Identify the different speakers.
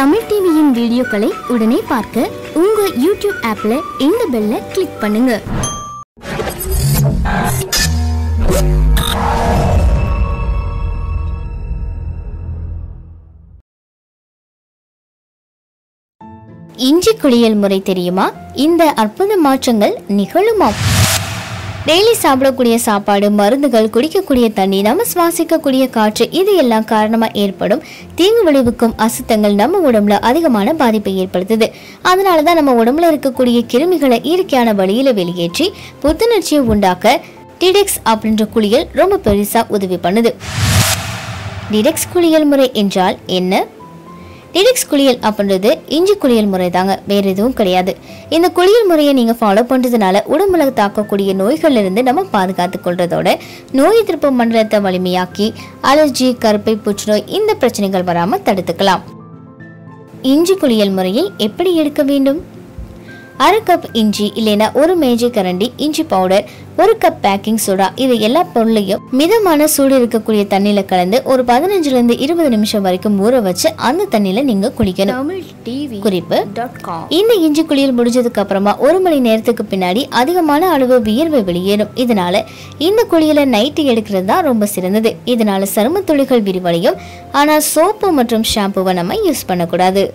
Speaker 1: தமிழ் டிவியின் வீடியோக்களை உடனே பார்க்க உங்க யூடியூப் ஆப்ல இந்த பெல்ல கிளிக் பண்ணுங்க. இஞ்சி குளியல் முறை தெரியுமா? இந்த அற்புத மாற்றங்கள் நிகழுமா? டெய்லி சாப்பிடக்கூடிய சாப்பாடு மருந்துகள் குடிக்கக்கூடிய தண்ணி நம்ம சுவாசிக்கக்கூடிய காற்று இது எல்லாம் காரணமாக ஏற்படும். தீங்கு விளைவுக்கும் அசுத்தங்கள் நம்ம உடம்புல அதிகமான பாதிப்பை ஏற்படுத்துது. அதனால தான் நம்ம உடம்புல இருக்கக்கூடிய கிருமிகளை இயற்கையான வழியில் வெளியேற்றி புத்துணர்ச்சியை உண்டாக்க டிடெக்ஸ் அப்படின்ற குளியல் ரொம்ப பெருசாக உதவி பண்ணுது. டிடெக்ஸ் குளியல் முறை என்றால் என்ன? டிடெக்ஸ் குளியல் அப்படின்றது இஞ்சி குளியல் முறை தாங்க. வேற எதுவும் கிடையாது. இந்த குளியல் முறையை நீங்க ஃபாலோ பண்றதுனால உடம்புல தாக்கக்கூடிய நோய்கள்ல இருந்து நம்ம பாதுகாத்து கொள்றதோட நோய் எதிர்ப்பு மண்டலத்தை வலிமையாக்கி அலர்ஜி கருப்பை புற்றுநோய் இந்த பிரச்சனைகள் வராம தடுத்துக்கலாம். இஞ்சி குளியல் முறையை எப்படி எடுக்க வேண்டும்? அரை கப் இஞ்சி இல்லைன்னா ஒரு மேஜை கரண்டி இஞ்சி பவுடர் ஒரு கப் பேக்கிங் சோடா இது எல்லா பொருளையும் மிதமான சூடு இருக்கக்கூடிய தண்ணியில கலந்து ஒரு பதினஞ்சுல இருந்து இருபது நிமிஷம் வரைக்கும் ஊற வச்சு அந்த தண்ணியில நீங்க குளிக்கணும்
Speaker 2: டிவி
Speaker 1: குறிப்பு இந்த இஞ்சி குளியல் முடிஞ்சதுக்கு அப்புறமா ஒரு மணி நேரத்துக்கு பின்னாடி அதிகமான அளவு வியர்வை வெளியேறும். இதனால இந்த குளியலை நைட்டு எடுக்கிறது தான் ரொம்ப சிறந்தது. இதனால சரும துளிகள் விரிவடையும். ஆனால் சோப்பு மற்றும் ஷாம்புவை நம்ம யூஸ் பண்ணக்கூடாது.